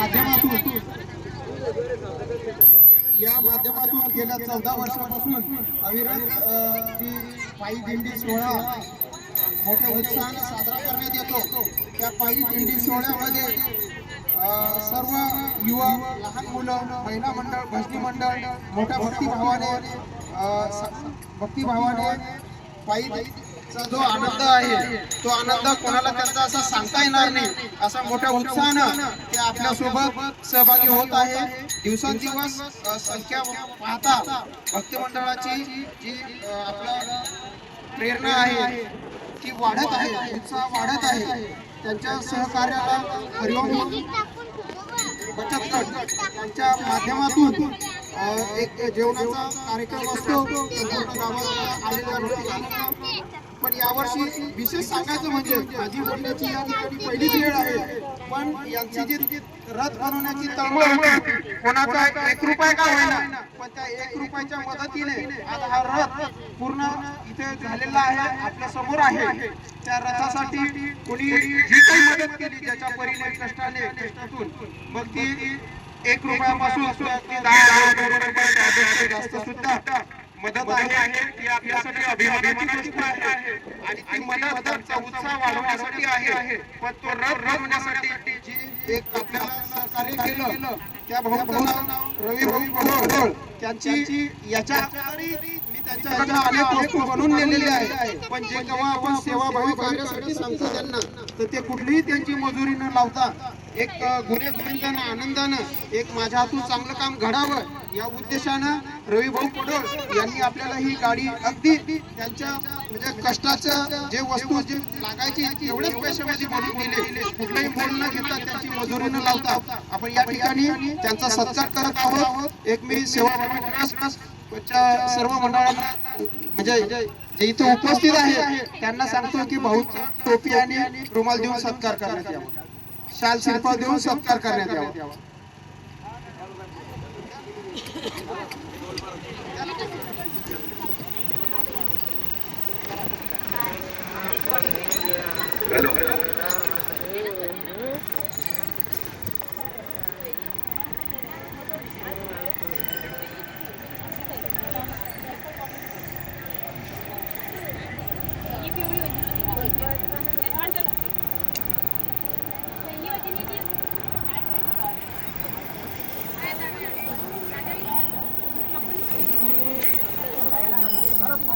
माध्यमातून या माध्यमातून गेल्या चौदा वर्षापासून अविरत जी पायी दिंडी सोहळा मोठ्या उत्साहानं साजरा करण्यात येतो. त्या पायी दिंडी सोहळ्यामध्ये सर्व युवा लहान मुलं महिला मंडळ भजनी मंडळ मोठ्या भक्तिभावाने भक्तिभावाने पायी चा जो आनंद आहे तो आनंद कोणाला त्यांचा असा सांगता येणार नाही. असा मोठ्या उत्साहानं ते आपल्यासोबत सहभागी होत आहे. दिवसांदिवस संख्या पाहता भक्ती मंडळाची जी आपल्या प्रेरणा आहे ती वाढत आहे उत्साह वाढत आहे. त्यांच्या सहकार्याला हरिओम बचत गट यांच्या माध्यमातून एक जेवणाचा कार्यक्रम असतो. आलेल्या पण यावर्षी विशेष सांगायचं म्हणजे माझी बोलण्याची या ठिकाणी पहिलीच वेळ आहे. पण यांची जी रथ बनवण्याची तळमळ होती कोणाचा एक रुपया का होईना पण त्या एक रुपयाच्या मदतीने आता हा रथ पूर्ण इथे झालेला आहे आपल्यासमोर आहे. त्या रथासाठी कोणी जी काही मदत केली त्याच्या परीने कष्टाने कष्टातून मग ती एक रुपयापासून अगदी दहा हजार रुपये जास्त सुद्धा मदत आहे. ती आपल्यासाठी अभिमानाची गोष्ट आहे. आणि ती मदत त्यांचा उत्साह वाढवण्यासाठी आहे. पण तो जी एक आपल्याला सहकार्य केलं त्या भाऊ भाऊ रवी भाऊ पडोळ त्यांची याच्या मी त्यांच्या अनेक वस्तू बनवून नेलेल्या पण जे केव्हा आपण सेवाभावी कार्यासाठी सांगतो त्यांना तर ते कुठलीही त्यांची मजुरी न लावता एक गुन्हे गोविंदानं आनंदानं एक माझ्या हातून चांगलं काम घडावं. या उद्देशानं रविभाऊ पडोळ यांनी आपल्याला ही गाडी अगदी त्यांच्या म्हणजे कष्टाचं जे वस्तू जे लागायची एवढेच पैशामध्ये बनवून दिले. कुठलाही मोल न घेता त्यांची मजुरी न लावता आपण या ठिकाणी त्यांचा सत्कार करत आहोत. एक मी सेवा सर्व मंडळांना म्हणजे जे इथे उपस्थित आहे त्यांना सांगतो की भाऊ टोपी आणि रुमाल देऊन सत्कार करण्यात यावा. शाल शिरपा देऊन सत्कार करण्यात यावा. Hello.